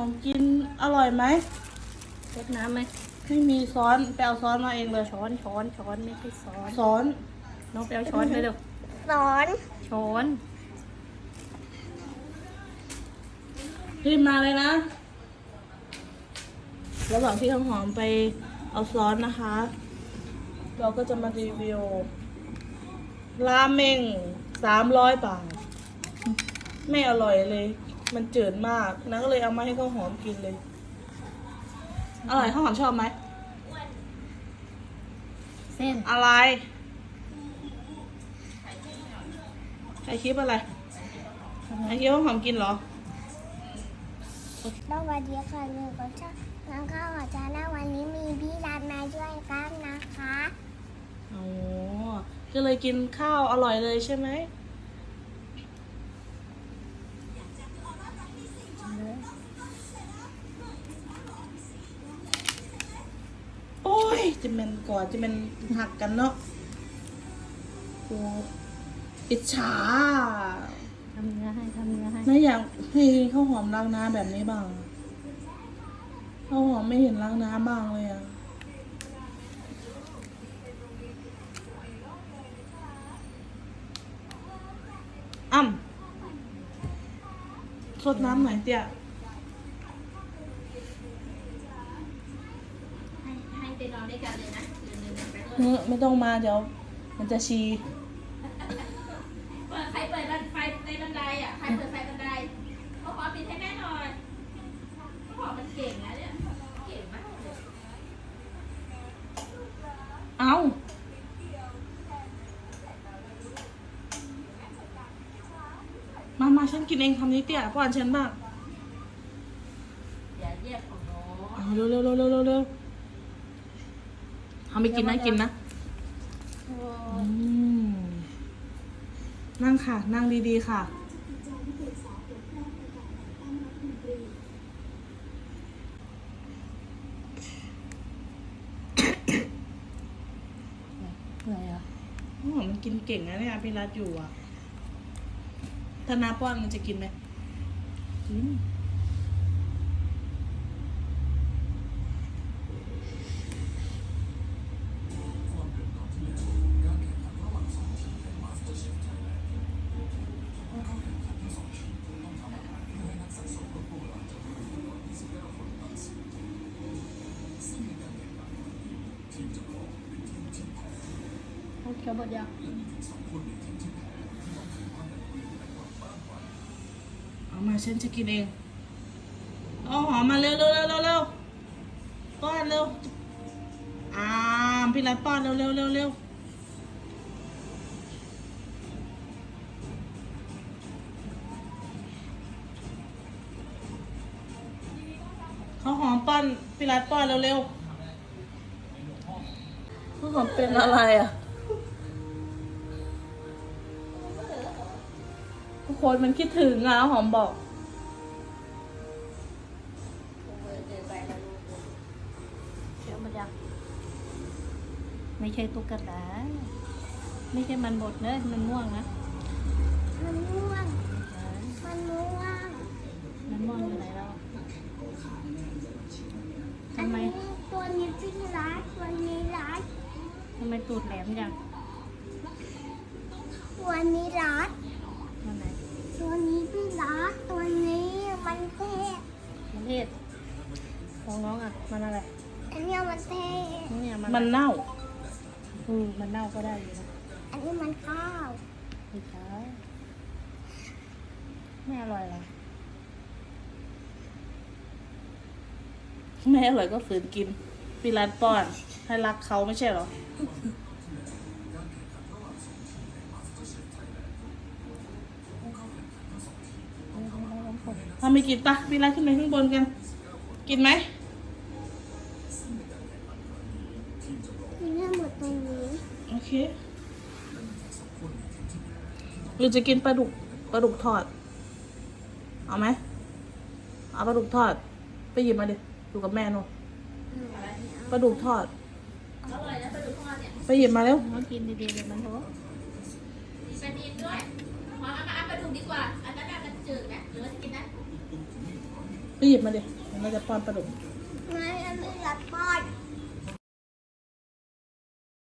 อมกินอร่อยไหมรดน้ำไหมไม่มีซ้อนไปเอาซ้อนมาเองเลยช้อนช้อนช้อนไม่ใช่ซ้อนซ้อนน้องไปเอาช้อนเลยเร็วสอนช้อนรีบมาเลยนะ ระหว่างที่ข้าวหอมไปเอาซ้อนนะคะ เราก็จะมารีวิวราเมงสามร้อยบาท ไม่อร่อยเลย มันจืดมากนะก็เลยเอามาให้ข้าวหอมกินเลย อร่อยข้าวหอมชอบไหม เส้นอะไรใครคลิปอะไรใครคลิปข้าวหอมกินเหรอ สวัสดีค่ะหนูก็ชอบน้องข้าวหัวใจนะวันนี้มีพี่รันมาช่วยกันนะคะอ๋อก็เลยกินข้าวอร่อยเลยใช่ไหม โอ้ย จะเป็นก่อจะเป็นหักกันเนาะโออิจฉาทำเนื้อให้ทำเนื้อให้น่อยากให้ข้าวหอมล้างน้ำแบบนี้บ้างข้าวหอมไม่เห็นล้างน้ำบ้างเลยอะอ่ำสดน้ำหน่อยเตี้ย ให้ให้ไปนอนด้วยกันเลยนะคืนนึงไปด้วย เนื้อะไม่ต้องมาเดี๋ยว มันจะชีเปิดใครเปิดบันไฟในบันไดอะ ใครเปิดไฟบันไดเขาขอปิดให้แม่หน่อยเขาขอมันเก่งนะเนี่ย เก่งมากเลยเอามามาฉันกินเองคำนี้เตี้ยป้อนฉันบ้างอย่าแยกของน้องเอาเร็วเร็วเร็วเร็วเร็ว เร็วเอาไปกินนะกินนะโอ้อืมนั่งค่ะ นั่งดีๆค่ะ เหนื่อยเหรออ๋อมันกินเก่งนะเนี่ยพี่รัตอยู่อะถ้านาป้อนมันจะกินไหมกิน เขาเคี้ยวบดยาเอามาฉันจะกินเองเอาหอมมาเร็วเร็วเร็วเร็วเร็วป้อนเร็วอ่าพี่รัตป้อนเร็วเร็วเร็วเร็วเขาหอมป้อนพี่รัตป้อนเร็วเร็วเขาหอมเป็นอะไรอะ คนมันคิดถึงอะหอมบอกเคี้ยวบดยาไม่ใช่ตุ๊กตา ไม่ใช่มันบดเนอะมันม่วงนะ มันม่วงใช่มันม่วง มันม่วงอยู่ไหนแล้วอัทำนไมนี้ตัวนี้พี่รักตัวนี้รักทำไมตูดแหลมจัง ตัวนี้รักมันไหน ตัวนี้พี่รักตัวนี้มันเท่มันเทศของน้องอะ มันอะไรอันเนี้ยมันเท่เนี่ยมันมันเน่าอืมมันเน่าก็ได้อยู่นะอันนี้มันข้าวไม่ใช่ไม่อร่อยเหรอไม่อร่อยก็ฝืนกินพี่รัตป้อน ให้รักเขาไม่ใช่เหรอ ถ้าไม่กินปะพี่รัตขึ้นไปข้างบนกัน กินไหมมีเนื้อหมดตรงนี้ โอเค หรือจะกินปลาดุกปลาดุกทอด เอาไหมเอาปลาดุกทอด ไปหยิบมาดิอยู่กับแม่นู่นปลาดุกทอด อร่อยนะปลาดุกทอดเนี่ยไปหยิบมาเร็วน้องกินดีๆเลยมันโถมีปลาดินด้วยพอเอามาเอาปลาดุกดีกว่า อันนั้นน่ะมันจืดไหมหรือว่าจะกินนะ ไปหยิบมาดิเดี๋ยวเราจะป้อนปลาดุก